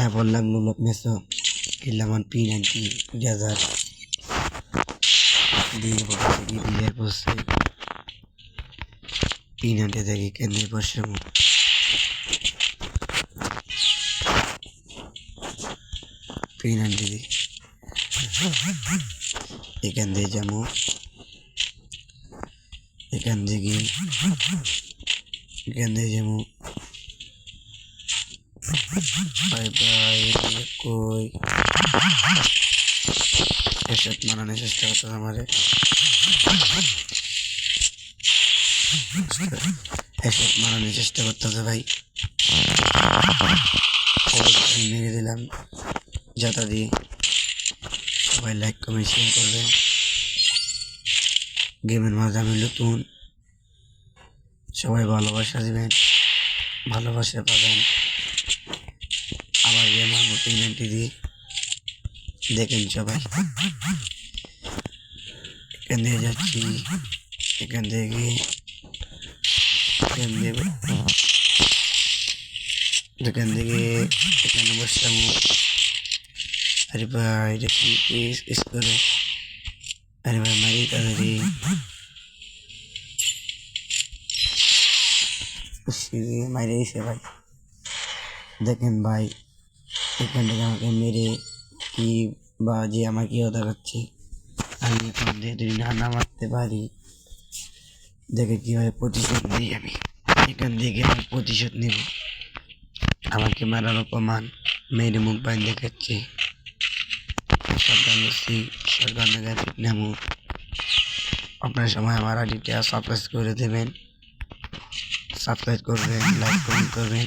আয়া বললাম নুলক মেসো, কিনলাম পি নাইনটি হাজার। দিয়ে বসে কি দিয়ে বসে। পি নাইনটি দেখি কেন বসে পি নাইনটি দি এখান দিয়ে যাব। এখান থেকে এখান দিয়ে যাব। বাই বাই কই মানানোর চেষ্টা করতে আমারে। এসব মানানোর চেষ্টা করতে ভাই। মেরে দিলাম। যাতা দিয়ে সবাই লাইক কমেন্ট শেয়ার করবেন। গেমের মাঝে আমি নতুন। সবাই ভালোবাসা দিবেন। ভালোবাসা পাবেন। আবার গেম আমার পেমেন্টটি দিয়ে দেখেন সবাই এখান দিয়ে যাচ্ছি এখান থেকে এখান দিয়ে এখান থেকে এখানে বসলাম আরে ভাই এটা কি কিস করে আরে ভাই মারি তাড়াতাড়ি মাইরে দিছে ভাই দেখেন ভাই এখান থেকে আমাকে মেরে কি বা যে আমার কি হতে আমি এখন যদি না না মারতে পারি, দেখে কীভাবে প্রতিশোধ নিই আমি। এখান থেকে আমি প্রতিশোধ নেব। আমাকে মারার অপমান মেরে মুখ বাইন দেখাচ্ছে। সরকার সরকার দেখা নেব আপনার সময় আমার আইডিটা সাবস্ক্রাইব করে দেবেন। সাবস্ক্রাইব করবেন লাইক কমেন্ট করবেন।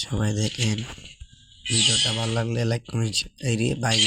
সবাই দেখেন। ভিডিওটা ভালো লাগলে লাইক কমেন্ট বাইরে